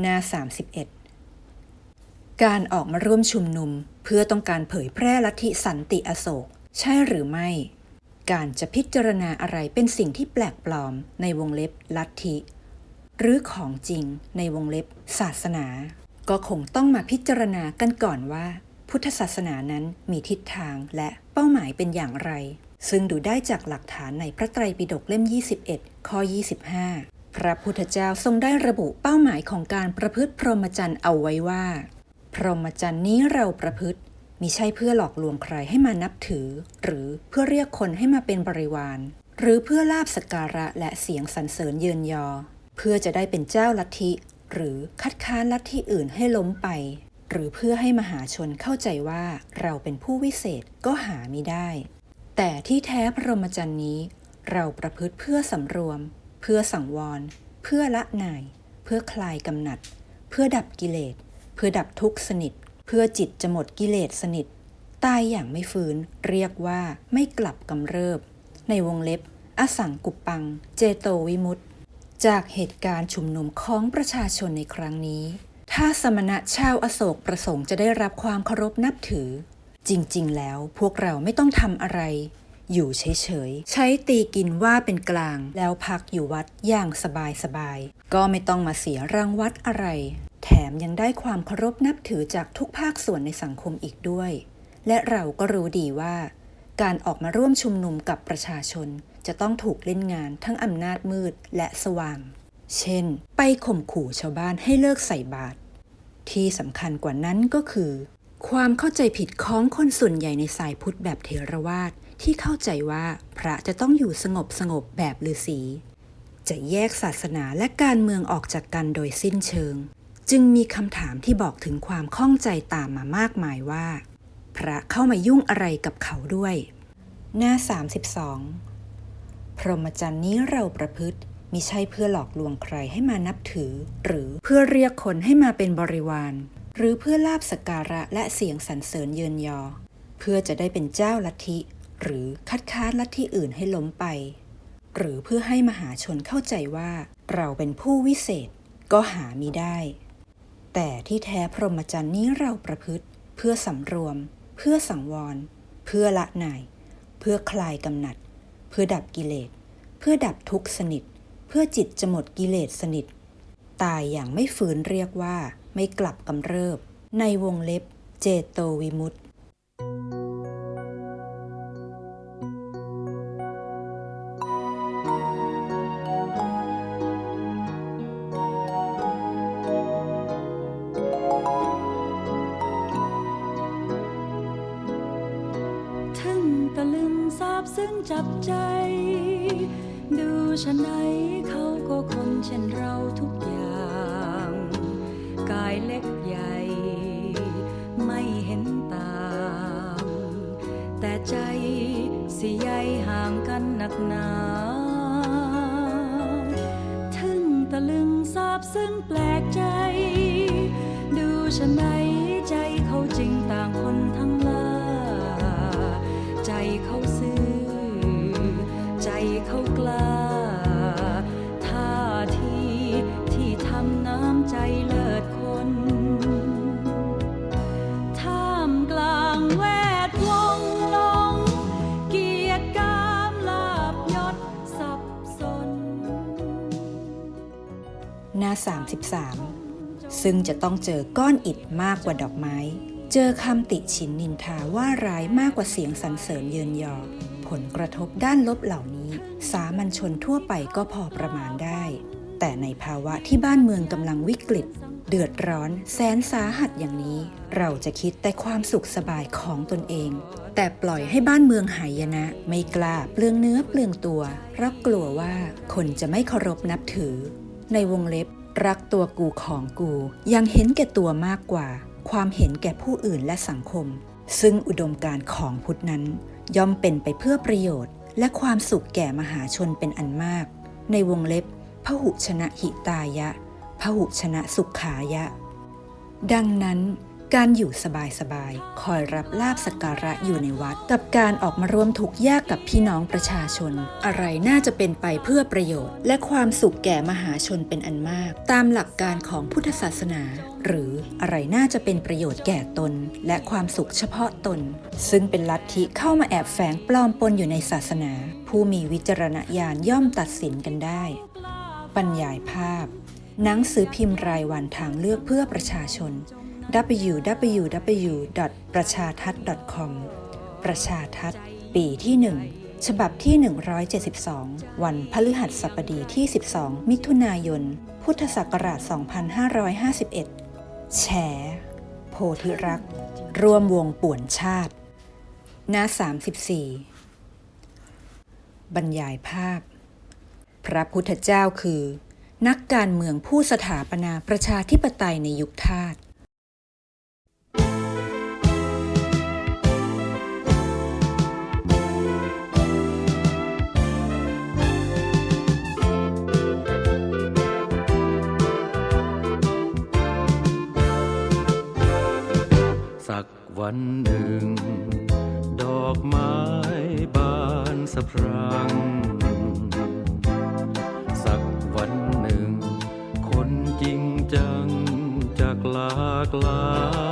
หน้า 31 การออกมาร่วมชุมนุมเพื่อต้องการเผยแพร่ลัทธิสันติอโศก ใช่หรือไม่ การจะพิจารณาอะไรเป็นสิ่งที่แปลกปลอมในวงเล็บลัทธิ หรือของจริงในวงเล็บศาสนา ก็คงต้องมาพิจารณากันก่อนว่า พุทธศาสนานั้นมีทิศทางและเป้าหมายเป็นอย่างไรซึ่งดูได้จากหลักฐานในพระไตรปิฎกเล่ม 21 ข้อ 25 พระพุทธเจ้าทรงได้ระบุเป้าหมายของการประพฤติพรหมจรรย์เอาไว้ว่า พรหมจรรย์นี้เราประพฤติมิใช่เพื่อหลอกลวงใครให้มานับถือ หรือเพื่อเรียกคนให้มาเป็นบริวาร หรือเพื่อลาบสกการะและเสียงสรรเสริญเยินยอ เพื่อจะได้เป็นเจ้าลัทธิ หรือคัดค้านลัทธิอื่นให้ล้มไป หรือเพื่อให้มหาชนเข้าใจว่าเราเป็นผู้วิเศษก็หาไม่ได้ แต่ที่แท้พรหมจรรย์นี้ เราประพฤติเพื่อสำรวม เพื่อสังวร เพื่อละนาย เพื่อคลายกำหนัด เพื่อดับกิเลส เพื่อดับทุกข์สนิท เพื่อจิตจะหมดกิเลสสนิท ตายอย่างไม่ฟื้น เรียกว่าไม่กลับกำเริบ ในวงเล็บ อสังกุปปัง เจโตวิมุตติจากเหตุการณ์ชุมนุมของประชาชนในครั้งนี้ ถ้าสมณะชาวอโศกประสงค์จะได้รับความเคารพนับถือ จริงๆ แล้วพวกเราไม่ต้องทำอะไร อยู่เฉยๆ ใช้ตีกินว่าเป็นกลาง แล้วพักอยู่วัดอย่างสบายๆ ก็ไม่ต้องมาเสียรางวัดอะไร แถมยังได้ความเคารพนับถือจากทุกภาคส่วนในสังคมอีกด้วย และเราก็รู้ดีว่า การออกมาร่วมชุมนุมกับประชาชน จะต้องถูกเล่นงานทั้งอำนาจมืดและสว่าง เช่น ไปข่มขู่ชาวบ้านให้เลิกใส่บาตรที่สำคัญกว่านั้นก็คือ ความเข้าใจผิดของคนส่วนใหญ่ในสายพุทธแบบเทรวาสที่เข้าใจว่าพระจะต้องอยู่สงบสงบแบบฤาษี จะแยกศาสนาและการเมืองออกจากกันโดยสิ้นเชิง จึงมีคำถามที่บอกถึงความข้องใจตามมามากมายว่า พระเข้ามายุ่งอะไรกับเขาด้วย หน้า 32 พรหมจรรย์นี้เราประพฤติมิใช่เพื่อหลอกลวงใครให้มานับถือ หรือเพื่อเรียกคนให้มาเป็นบริวาร หรือเพื่อลาบสการะและเสียงสรรเสริญเยินยอ เพื่อจะได้เป็นเจ้าลัทธิ หรือคัดค้านลัทธิอื่นให้ล้มไป หรือเพื่อให้มหาชนเข้าใจว่าเราเป็นผู้วิเศษก็หามิได้ แต่ที่แท้พรหมจรรย์นี้เราประพฤติ เพื่อสำรวม เพื่อสังวร เพื่อละหน่าย เพื่อคลายกำหนัด เพื่อดับกิเลส เพื่อดับทุกข์สนิท เพื่อจิตจะหมดกิเลสสนิท ตายอย่างไม่ฝืนเรียกว่า ไม่กลับกำเริบ ในวงเล็บ เจโตวิมุตติายเล็กใหญ่ ไม่เห็นต่าง แต่ใจสิใยห่างกันหนักหนาทึ่งตะลึงซาบซึ้งแปลกใจ ดูฉันไหนใจเขาจริงต่างคนทั้งลาใจเขาซื่อใจเขากล้า 33 ซึ่งจะต้องเจอก้อนอิดมากกว่าดอกไม้ เจอคำติฉินนินทาว่าร้ายมากกว่าเสียงสรรเสริญเยินยอ ผลกระทบด้านลบเหล่านี้ สามัญชนทั่วไปก็พอประมาณได้ แต่ในภาวะที่บ้านเมืองกำลังวิกฤต เดือดร้อนแสนสาหัสอย่างนี้ เราจะคิดแต่ความสุขสบายของตนเองแต่ปล่อยให้บ้านเมืองหายนะ ไม่กล้าเปลืองเนื้อเปลืองตัวเพราะกลัวว่าคนจะไม่เคารพนับถือ ในวงเล็บ รักตัวกูของกู ยังเห็นแก่ตัวมากกว่า ความเห็นแก่ผู้อื่นและสังคม ซึ่งอุดมการของพุทธนั้น ย่อมเป็นไปเพื่อประโยชน์ และความสุขแก่มหาชนเป็นอันมาก ในวงเล็บพหุชนะหิตายะพหุชนะสุขายะ ดังนั้น การอยู่สบายๆ คอยรับลาบสักการะอยู่ในวัด กับการออกมาร่วมทุกข์ยากกับพี่น้องประชาชน อะไรน่าจะเป็นไปเพื่อประโยชน์ และความสุขแก่มหาชนเป็นอันมาก ตามหลักการของพุทธศาสนา หรืออะไรน่าจะเป็นประโยชน์แก่ตน และความสุขเฉพาะตน ซึ่งเป็นลัทธิเข้ามาแอบแฝงปลอมปนอยู่ในศาสนา ผู้มีวิจารณญาณย่อมตัดสินกันได้ บรรยายภาพหนังสือพิมพ์รายวันทางเลือกเพื่อประชาชน www ประชาทัศน์ com ประชาทัศน์ปีที่ 1 ฉบับที่ 172 วันพฤหัสบดีที่ 12 มิถุนายน พุทธศักราช 2551 แฉ โพธิรักษ์รวมวงป่วนชาติ หน้า 34 บรรยายภาพ พระพุทธเจ้าคือ นักการเมืองผู้สถาปนาประชาธิปไตยในยุคทาส สักวันหนึ่ง ดอกไม้บานสะพรั่งสักวันหนึ่ง คนจริงจังจากลากลา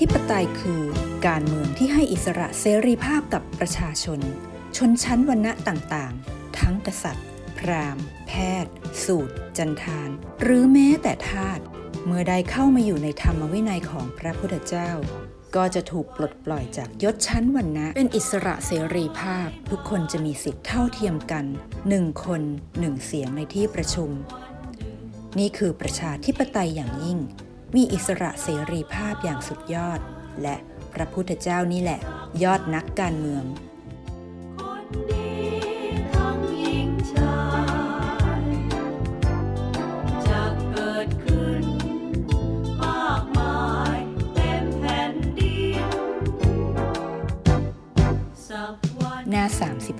ธิปไตยคือการเมืองที่ให้อิสระเสรีภาพกับประชาชน ชนชั้นวรรณะต่างๆ ทั้งกษัตริย์ พราหมณ์ แพทย์ สูตร จันทาน หรือแม้แต่ทาสเมื่อได้เข้ามาอยู่ในธรรมวินัยของพระพุทธเจ้า ก็จะถูกปลดปล่อยจากยศชั้นวรรณะ เป็นอิสระเสรีภาพ ทุกคนจะมีสิทธิเท่าเทียมกันหนึ่งคนหนึ่งเสียงในที่ประชุม นี่คือประชาธิปไตยอย่างยิ่ง มีอิสระเสรีภาพอย่างสุดยอด และพระพุทธเจ้านี่แหละ ยอดนักการเมืองคนดีทั้งหญิงชายจะเกิดขึ้นมากมายเต็มแผ่นดินสักวันหน้าความรัก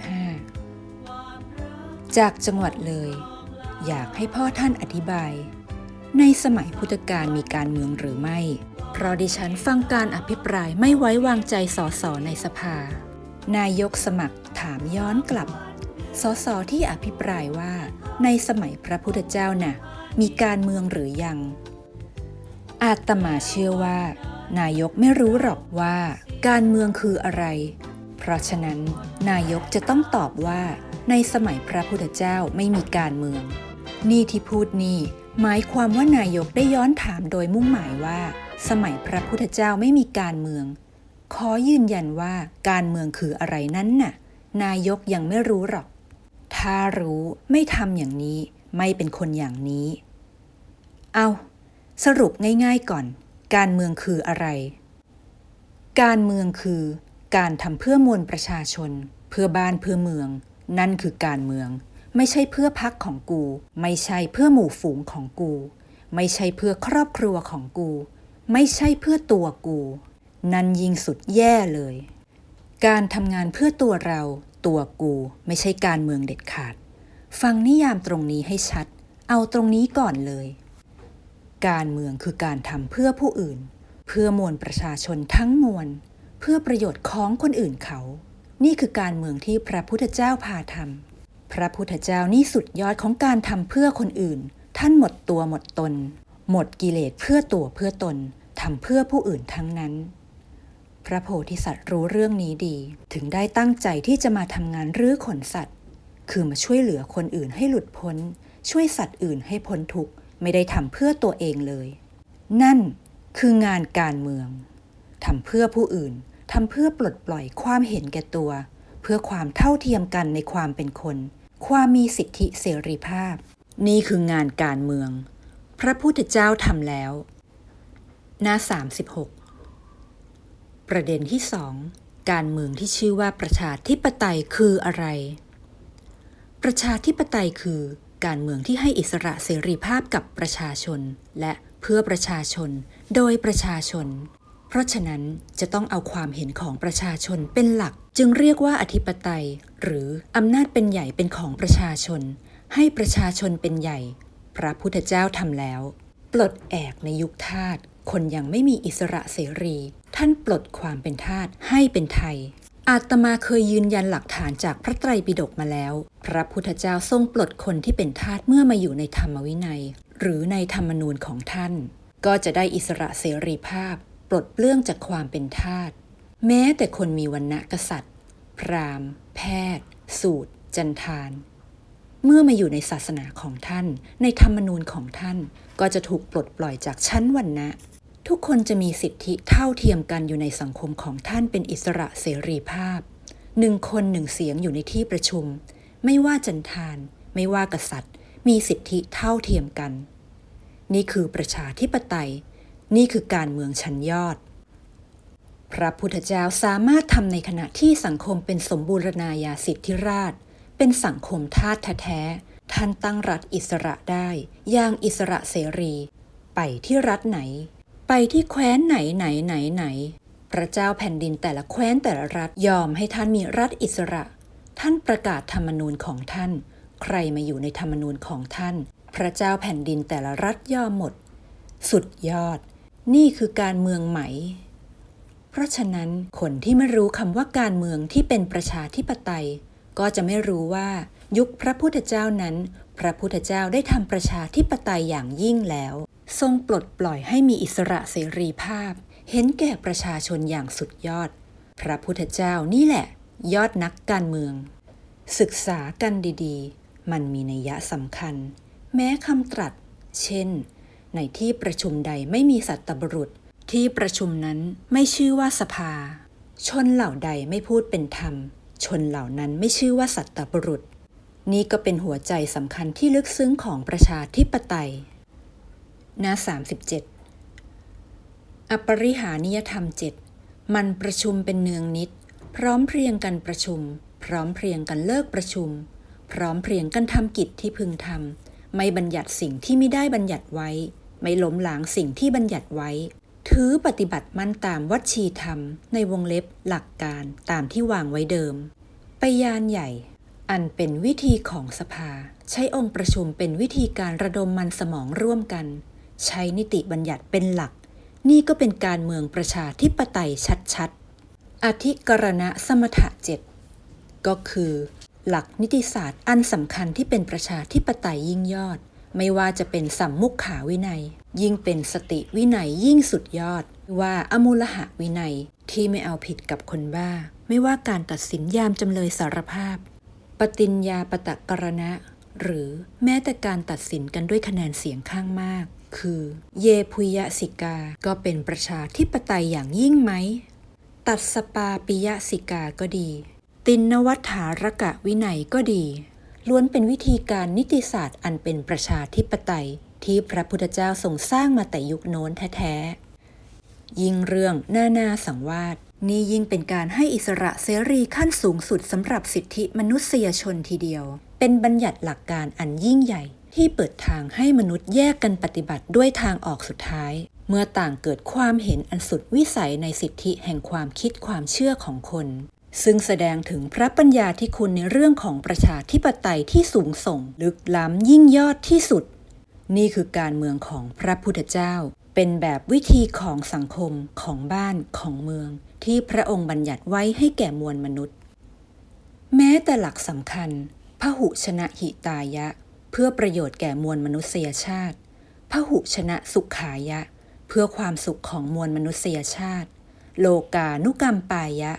35 จากจังหวัดเลย อยากให้พ่อท่านอธิบาย ในสมัยพุทธกาลมีการเมืองหรือไม่ เพราะดิฉันฟังการอภิปรายไม่ไว้วางใจสสในสภา นายกสมัครถามย้อนกลับ สสที่อภิปรายว่า ในสมัยพระพุทธเจ้าน่ะ มีการเมืองหรือยัง อาตมาเชื่อว่า นายกไม่รู้หรอกว่า การเมืองคืออะไร เพราะฉะนั้น นายกจะต้องตอบว่า ในสมัยพระพุทธเจ้าไม่มีการเมือง นี่ที่พูดนี่ หมายความว่านายกได้ย้อนถามโดยมุ่งหมายว่า สมัยพระพุทธเจ้าไม่มีการเมือง ขอยืนยันว่าการเมืองคืออะไรนั้นน่ะ นายกยังไม่รู้หรอก ถ้ารู้ไม่ทำอย่างนี้ไม่เป็นคนอย่างนี้ เอาสรุปง่ายๆก่อน การเมืองคืออะไร การเมืองคือ การทำเพื่อมวลประชาชน เพื่อบ้านเพื่อเมือง นั่นคือการเมือง ไม่ใช่เพื่อพักของกู ไม่ใช่เพื่อหมู่ฝูงของกู ไม่ใช่เพื่อครอบครัวของกู ไม่ใช่เพื่อตัวกู นั่นยิ่งสุดแย่เลย การทำงานเพื่อตัวเรา ตัวกูไม่ใช่การเมืองเด็ดขาด ฟังนิยามตรงนี้ให้ชัด เอาตรงนี้ก่อนเลย การเมืองคือการทำเพื่อผู้อื่น เพื่อมวลประชาชนทั้งมวล เพื่อประโยชน์ของคนอื่นเขา นี่คือการเมืองที่พระพุทธเจ้าพาทำ พระพุทธเจ้านี่สุดยอดของการทำเพื่อคนอื่น ท่านหมดตัวหมดตน หมดกิเลสเพื่อตัวเพื่อตนทำเพื่อผู้อื่นทั้งนั้น พระโพธิสัตว์รู้เรื่องนี้ดี ถึงได้ตั้งใจที่จะมาทำงานรื้อขนสัตว์ คือมาช่วยเหลือคนอื่นให้หลุดพ้น ช่วยสัตว์อื่นให้พ้นทุกข์ไม่ได้ทำเพื่อตัวเองเลย นั่นคืองานการเมืองทำเพื่อผู้อื่นทำเพื่อปลดปล่อยความเห็นแก่ตัว เพื่อความเท่าเทียมกันในความเป็นคน ความมีสิทธิเสรีภาพ นี่คืองานการเมือง พระพุทธเจ้าทำแล้ว หน้า 36 ประเด็นที่สองการเมืองที่ชื่อว่าประชาธิปไตยคืออะไร ประชาธิปไตยคือการเมืองที่ให้อิสระเสรีภาพกับประชาชน และเพื่อประชาชน โดยประชาชน เพราะฉะนั้นจะต้องเอาความเห็นของประชาชนเป็นหลัก จึงเรียกว่าอธิปไตย หรืออำนาจเป็นใหญ่เป็นของประชาชน ให้ประชาชนเป็นใหญ่ พระพุทธเจ้าทำแล้ว ปลดแอกในยุคทาสคนยังไม่มีอิสระเสรี ท่านปลดความเป็นทาสให้เป็นไทย อาตมาเคยยืนยันหลักฐานจากพระไตรปิฎกมาแล้ว พระพุทธเจ้าทรงปลดคนที่เป็นทาสเมื่อมาอยู่ในธรรมวินัย หรือในธรรมนูญของท่าน ก็จะได้อิสระเสรีภาพ ปลดเปลื้องจากความเป็นทาสแม้แต่คนมีวันณะกษัตริย์ พราหมณ์ แพทย์ สูตร จันทานเมื่อมาอยู่ในศาสนาของท่าน ในธรรมนูญของท่าน ก็จะถูกปลดปล่อยจากชั้นวันนะ ทุกคนจะมีสิทธิเท่าเทียมกันอยู่ในสังคมของท่านเป็นอิสระเสรีภาพ หนึ่งคนหนึ่งเสียงอยู่ในที่ประชุม ไม่ว่าจันทาน ไม่ว่ากษัตริย์ มีสิทธิเท่าเทียมกัน นี่คือประชาธิปไตย นี่คือการเมืองชั้นยอด พระพุทธเจ้าสามารถทำในขณะที่สังคมเป็นสมบูรณาญาสิทธิราช เป็นสังคมทาสแท้ท่านตั้งรัฐอิสระได้อย่างอิสระเสรี ไปที่รัฐไหน ไปที่แคว้นไหนไหนไหนไหน พระเจ้าแผ่นดินแต่ละแคว้นแต่ละรัฐยอมให้ท่านมีรัฐอิสระ ท่านประกาศธรรมนูญของท่าน ใครมาอยู่ในธรรมนูญของท่าน พระเจ้าแผ่นดินแต่ละรัฐยอมหมด สุดยอด นี่คือการเมืองไหม เพราะฉะนั้นคนที่ไม่รู้คำว่าการเมืองที่เป็นประชาธิปไตย ก็จะไม่รู้ว่า ยุคพระพุทธเจ้านั้น พระพุทธเจ้าได้ทำประชาธิปไตยอย่างยิ่งแล้ว ทรงปลดปล่อยให้มีอิสระเสรีภาพ เห็นแก่ประชาชนอย่างสุดยอด พระพุทธเจ้านี่แหละ ยอดนักการเมือง ศึกษากันดีๆ มันมีนัยยะสำคัญ แม้คำตรัส เช่น ในที่ประชุมใดไม่มีสัตตบรุษ ที่ประชุมนั้นไม่ชื่อว่าสภา ชนเหล่าใดไม่พูดเป็นธรรม ชนเหล่านั้นไม่ชื่อว่าสัตตบรุษ นี่ก็เป็นหัวใจสำคัญที่ลึกซึ้งของประชาธิปไตย หน้า 37 อปริหานิยธรรมเจ็ดมันประชุมเป็นเนืองนิด พร้อมเพรียงกันประชุม พร้อมเพรียงกันเลิกประชุม พร้อมเพรียงกันทำกิจที่พึงทำไม่บัญญัติสิ่งที่ไม่ได้บัญญัติไว้ ไม่ล้มล้างสิ่งที่บัญญัติไว้ ถือปฏิบัติมั่นตามวัชีธรรม ในวงเล็บหลักการตามที่วางไว้เดิม ไปยานใหญ่ อันเป็นวิธีของสภา ใช้องค์ประชุมเป็นวิธีการระดมมันสมองร่วมกัน ใช้นิติบัญญัติเป็นหลัก นี่ก็เป็นการเมืองประชาธิปไตยชัดๆ อธิกรณะสมถะเจ็ดก็คือ หลักนิติศาสตร์อันสำคัญที่เป็นประชาธิปไตยยิ่งยอด ไม่ว่าจะเป็นสัมมุขขาวินัย ยิ่งเป็นสติวินัยยิ่งสุดยอด ว่าอมูลหะวินัยที่ไม่เอาผิดกับคนบ้า ไม่ว่าการตัดสินยามจำเลยสารภาพ ปฏิญญาปตะกรณะ หรือแม้แต่การตัดสินกันด้วยคะแนนเสียงข้างมาก คือ เยพุยสิกา ก็เป็นประชาธิปไตยอย่างยิ่งไหม ตัดสปาปิยสิกาก็ดี ตินนวัฏฐารกะวินัยก็ดี ล้วนเป็นวิธีการนิติศาสตร์อันเป็นประชาธิปไตย ที่พระพุทธเจ้าทรงสร้างมาแต่ยุคโน้นแท้ๆ ยิ่งเรื่องนานาสังวาสนี่ยิ่งเป็นการให้อิสระเสรีขั้นสูงสุดสำหรับสิทธิมนุษยชนทีเดียว เป็นบัญญัติหลักการอันยิ่งใหญ่ที่เปิดทางให้มนุษย์แยกกันปฏิบัติด้วยทางออกสุดท้าย เมื่อต่างเกิดความเห็นอันสุดวิสัยในสิทธิแห่งความคิดความเชื่อของคน ซึ่งแสดงถึงพระปัญญาที่คุณในเรื่องของประชาธิปไตยที่สูงส่ง ลึกล้ำยิ่งยอดที่สุด นี่คือการเมืองของพระพุทธเจ้า เป็นแบบวิธีของสังคมของบ้านของเมือง ที่พระองค์บัญญัติไว้ให้แก่มวลมนุษย์ แม้แต่หลักสำคัญพหุชนะหิตายะ เพื่อประโยชน์แก่มวลมนุษยชาติพหุชนะสุขายะ เพื่อความสุขของมวลมนุษยชาติ โลกานุกรรมปายะ